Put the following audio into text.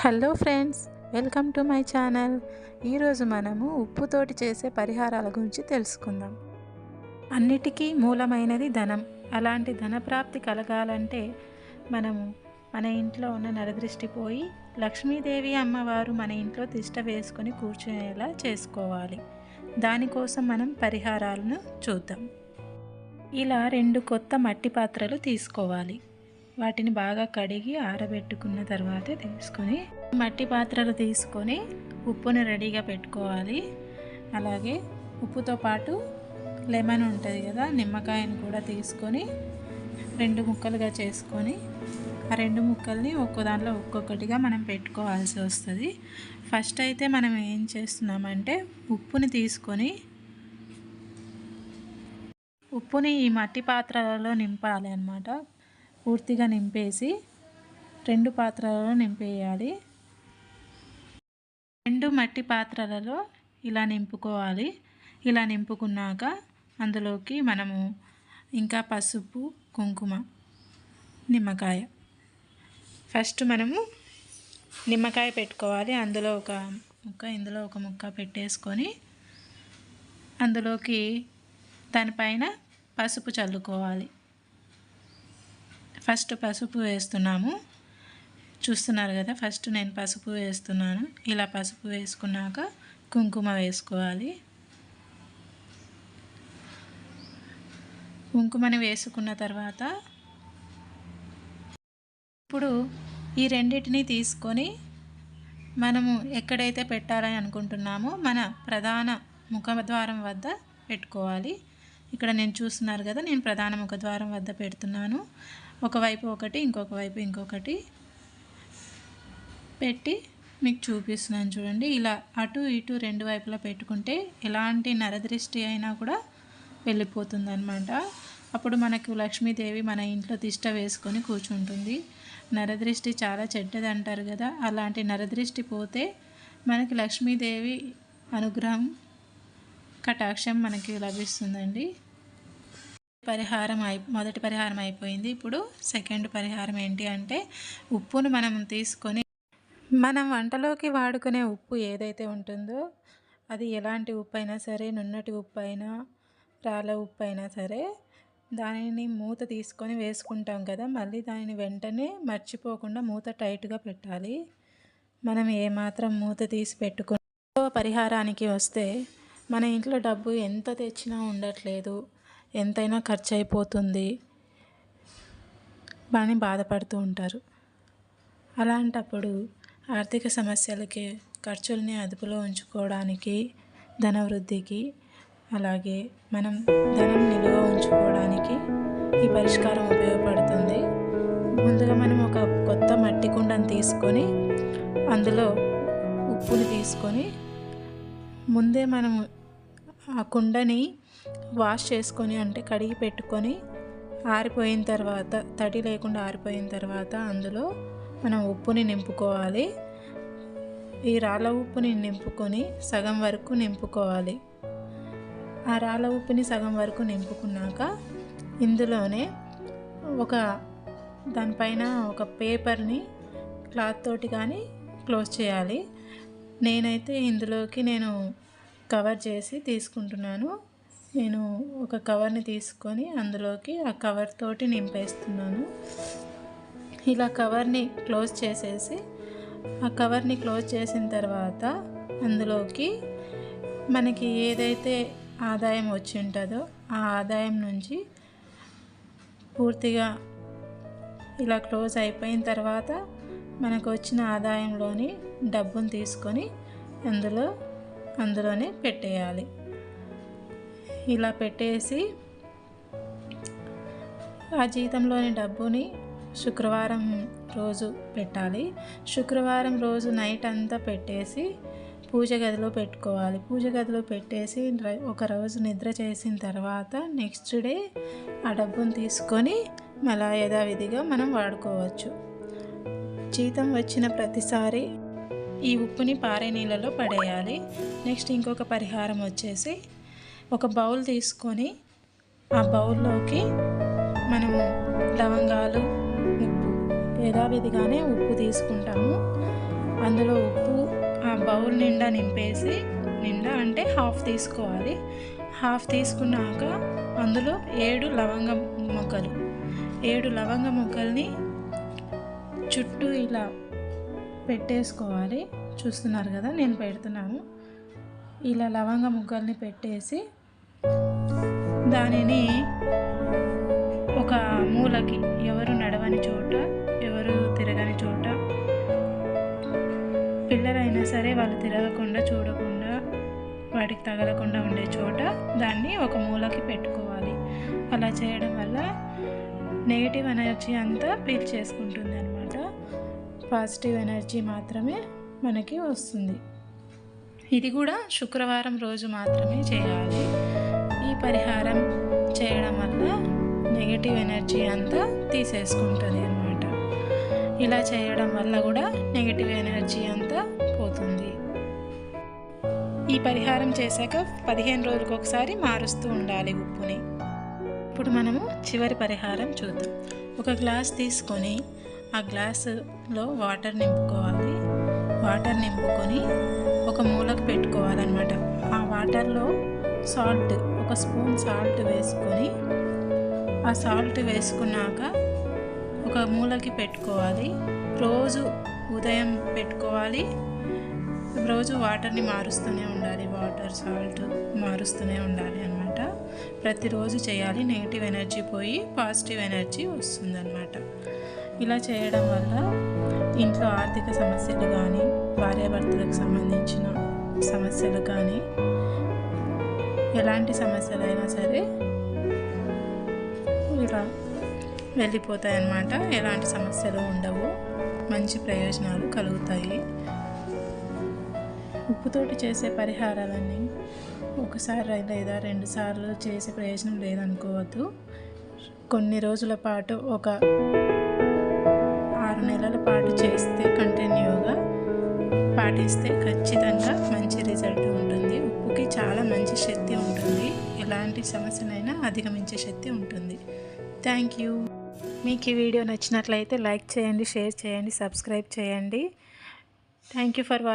Hello friends welcome to my channel. ఈరోజు మనము ఉప్పుతోటి చేసే పరిహారాల గురించి తెలుసుకుందాం. అన్నిటికీ మూలమైనది ధనం. అలాంటి ధనప్రాప్తి కలగాలంటే మనము మన ఇంట్లో ఉన్న నరదృష్టి పోయి లక్ష్మీదేవి అమ్మవారు మన ఇంట్లో తిష్ట వేసుకొని కూర్చునేలా చేసుకోవాలి. దానికోసం మనం పరిహారాలను చూద్దాం. ఇలా రెండు కొత్త మట్టి పాత్రలు తీసుకోవాలి. వాటిని బాగా కడిగి ఆరబెట్టుకున్న తర్వాత తీసుకొని మట్టి పాత్రలు తీసుకొని ఉప్పుని రెడీగా పెట్టుకోవాలి. అలాగే ఉప్పుతో పాటు లెమన్ ఉంటుంది కదా నిమ్మకాయను కూడా తీసుకొని రెండు ముక్కలుగా చేసుకొని ఆ రెండు ముక్కల్ని ఒక్కో దాంట్లో ఒక్కొక్కటిగా మనం పెట్టుకోవాల్సి వస్తుంది. ఫస్ట్ అయితే మనం ఏం చేస్తున్నామంటే ఉప్పుని తీసుకొని ఉప్పుని ఈ మట్టి పాత్రలలో నింపాలి అన్నమాట పూర్తిగా నింపేసి రెండు పాత్రలలో నింపేయాలి. రెండు మట్టి పాత్రలలో ఇలా నింపుకోవాలి. ఇలా నింపుకున్నాక అందులోకి మనము ఇంకా పసుపు కుంకుమ నిమ్మకాయ. ఫస్ట్ మనము నిమ్మకాయ పెట్టుకోవాలి. అందులో ఒక ముక్క ఇందులో ఒక ముక్క పెట్టేసుకొని అందులోకి దానిపైన పసుపు చల్లుకోవాలి. ఫస్ట్ పసుపు వేస్తున్నాము. చూస్తున్నారు కదా ఫస్ట్ నేను పసుపు వేస్తున్నాను. ఇలా పసుపు వేసుకున్నాక కుంకుమ వేసుకోవాలి. కుంకుమని వేసుకున్న తర్వాత ఇప్పుడు ఈ రెండింటిని తీసుకొని మనము ఎక్కడైతే పెట్టాలని అనుకుంటున్నామో మన ప్రధాన ముఖద్వారం వద్ద పెట్టుకోవాలి. ఇక్కడ నేను చూస్తున్నారు కదా నేను ప్రధాన ముఖద్వారం వద్ద పెడుతున్నాను. ఒకవైపు ఒకటి ఇంకొక వైపు ఇంకొకటి పెట్టి మీకు చూపిస్తున్నాను చూడండి. ఇలా అటు ఇటు రెండు వైపులా పెట్టుకుంటే ఎలాంటి నరదృష్టి అయినా కూడా వెళ్ళిపోతుంది అనమాట అప్పుడు మనకు లక్ష్మీదేవి మన ఇంట్లో తిష్ట వేసుకొని కూర్చుంటుంది. నరదృష్టి చాలా చెడ్డది అంటారు కదా. అలాంటి నరదృష్టి పోతే మనకి లక్ష్మీదేవి అనుగ్రహం కటాక్షం మనకి లభిస్తుందండి. పరిహారం అయి మొదటి పరిహారం అయిపోయింది ఇప్పుడు సెకండ్ పరిహారం ఏంటి అంటే ఉప్పును మనం తీసుకొని మనం వంటలోకి వాడుకునే ఉప్పు ఏదైతే ఉంటుందో అది ఎలాంటి ఉప్పు అయినా సరే నున్నటి ఉప్పు అయినా రాళ్ళ ఉప్పు అయినా సరే దానిని మూత తీసుకొని వేసుకుంటాం కదా మళ్ళీ దానిని వెంటనే మర్చిపోకుండా మూత టైట్గా పెట్టాలి. మనం ఏమాత్రం మూత తీసి పెట్టుకుని పరిహారానికి వస్తే మన ఇంట్లో డబ్బు ఎంత తెచ్చినా ఉండట్లేదు. ఎంతైనా ఖర్చు అయిపోతుంది అని బాధపడుతూ ఉంటారు. అలాంటప్పుడు ఆర్థిక సమస్యలకి ఖర్చుల్ని అదుపులో ఉంచుకోవడానికి ధనవృద్ధికి అలాగే మనం ధనం నిలువ ఉంచుకోవడానికి ఈ పరిష్కారం ఉపయోగపడుతుంది. ముందుగా మనం ఒక కొత్త మట్టి కుండను తీసుకొని అందులో ఉప్పుని తీసుకొని ముందే మనము ఆ కుండని వాష్ చేసుకొని అంటే కడిగి పెట్టుకొని ఆరిపోయిన తర్వాత తడి లేకుండా ఆరిపోయిన తర్వాత అందులో మనం ఉప్పుని నింపుకోవాలి. ఈ రాళ్ళ ఉప్పుని నింపుకొని సగం వరకు నింపుకోవాలి. ఆ రాళ్ళ ఉప్పుని సగం వరకు నింపుకున్నాక ఇందులోనే ఒక దానిపైన ఒక పేపర్ని క్లాత్ తోటి కానీ క్లోజ్ చేయాలి. నేనైతే ఇందులోకి నేను కవర్ చేసి తీసుకుంటున్నాను. నేను ఒక కవర్ని తీసుకొని అందులోకి ఆ కవర్ తోటి నింపేస్తున్నాను. ఇలా కవర్ని క్లోజ్ చేసేసి ఆ కవర్ని క్లోజ్ చేసిన తర్వాత అందులోకి మనకి ఏదైతే ఆదాయం వచ్చి ఉంటుందో ఆ ఆదాయం నుంచి పూర్తిగా ఇలా క్లోజ్ అయిపోయిన తర్వాత మనకు వచ్చిన ఆదాయంలోని డబ్బును తీసుకొని అందులో అందులోనే పెట్టేయాలి. ఇలా పెట్టేసి ఆ జీతంలోని డబ్బుని శుక్రవారం రోజు పెట్టాలి. శుక్రవారం రోజు నైట్ అంతా పెట్టేసి పూజ గదిలో పెట్టుకోవాలి. పూజ గదిలో పెట్టేసి ఒక రోజు నిద్ర చేసిన తర్వాత నెక్స్ట్ డే ఆ డబ్బును తీసుకొని మళ్ళా యథావిధిగా మనం వాడుకోవచ్చు. జీతం వచ్చిన ప్రతిసారి ఈ ఉప్పుని పారే నీళ్ళలో పడేయాలి. నెక్స్ట్ ఇంకొక పరిహారం వచ్చేసి ఒక బౌల్ తీసుకొని ఆ బౌల్లోకి మనము లవంగాలు ఉప్పు యథావిధిగానే ఉప్పు తీసుకుంటాము. అందులో ఉప్పు ఆ బౌల్ నిండా నింపేసి నిండా అంటే హాఫ్ తీసుకోవాలి. హాఫ్ తీసుకున్నాక అందులో ఏడు లవంగ మొక్కలు. ఏడు లవంగ మొక్కల్ని చుట్టూ ఇలా పెట్టేసుకోవాలి. చూస్తున్నారు కదా నేను పెడుతున్నాను. ఇలా లవంగ ముగ్గల్ని పెట్టేసి దానిని ఒక మూలకి ఎవరు నడవని చోట ఎవరు తిరగని చోట పిల్లలైనా సరే వాళ్ళు తిరగకుండా చూడకుండా వాటికి తగలకుండా ఉండే చోట దాన్ని ఒక మూలకి పెట్టుకోవాలి. అలా చేయడం వల్ల నెగిటివ్ ఎనర్జీ అంతా పీల్ చేసుకుంటుంది అనమాట పాజిటివ్ ఎనర్జీ మాత్రమే మనకి వస్తుంది. ఇది కూడా శుక్రవారం రోజు మాత్రమే చేయాలి. ఈ పరిహారం చేయడం వల్ల నెగిటివ్ ఎనర్జీ అంతా తీసేసుకుంటుంది అనమాట ఇలా చేయడం వల్ల కూడా నెగిటివ్ ఎనర్జీ అంతా పోతుంది. ఈ పరిహారం చేశాక పదిహేను రోజులకు ఒకసారి మారుస్తూ ఉండాలి ఉప్పుని. ఇప్పుడు మనము చివరి పరిహారం చూద్దాం. ఒక గ్లాస్ తీసుకొని ఆ గ్లాసులో వాటర్ నింపుకోవాలి. వాటర్ నింపుకొని ఒక మూలకు పెట్టుకోవాలన్నమాట. ఆ వాటర్లో సాల్ట్ ఒక స్పూన్ సాల్ట్ వేసుకొని ఆ సాల్ట్ వేసుకున్నాక ఒక మూలకి పెట్టుకోవాలి. రోజు ఉదయం పెట్టుకోవాలి. రోజు వాటర్ని మారుస్తూనే ఉండాలి. వాటర్ సాల్ట్ మారుస్తూనే ఉండాలి అనమాట ప్రతిరోజు చేయాలి. నెగిటివ్ ఎనర్జీ పోయి పాజిటివ్ ఎనర్జీ వస్తుందన్నమాట. ఇలా చేయడం వల్ల ఇంట్లో ఆర్థిక సమస్యలు కానీ భార్యాభర్తలకు సంబంధించిన సమస్యలు కానీ ఎలాంటి సమస్యలైనా సరే ఇలా వెళ్ళిపోతాయి అన్నమాట ఎలాంటి సమస్యలు ఉండవు. మంచి ప్రయోజనాలు కలుగుతాయి. ఉప్పుతోటి చేసే పరిహారాలన్నీ ఒకసారి లేదా రెండు సార్లు చేసే ప్రయోజనం లేదనుకోవద్దు. కొన్ని రోజుల పాటు ఒక చేస్తే కంటిన్యూగా పాటిస్తే ఖచ్చితంగా మంచి రిజల్ట్ ఉంటుంది. ఉప్పుకి చాలా మంచి శక్తి ఉంటుంది. ఎలాంటి సమస్యనైనా అధిగమించే శక్తి ఉంటుంది. Thank you. మీకు ఈ వీడియో నచ్చినట్లయితే లైక్ చేయండి షేర్ చేయండి సబ్స్క్రైబ్ చేయండి. Thank you for watching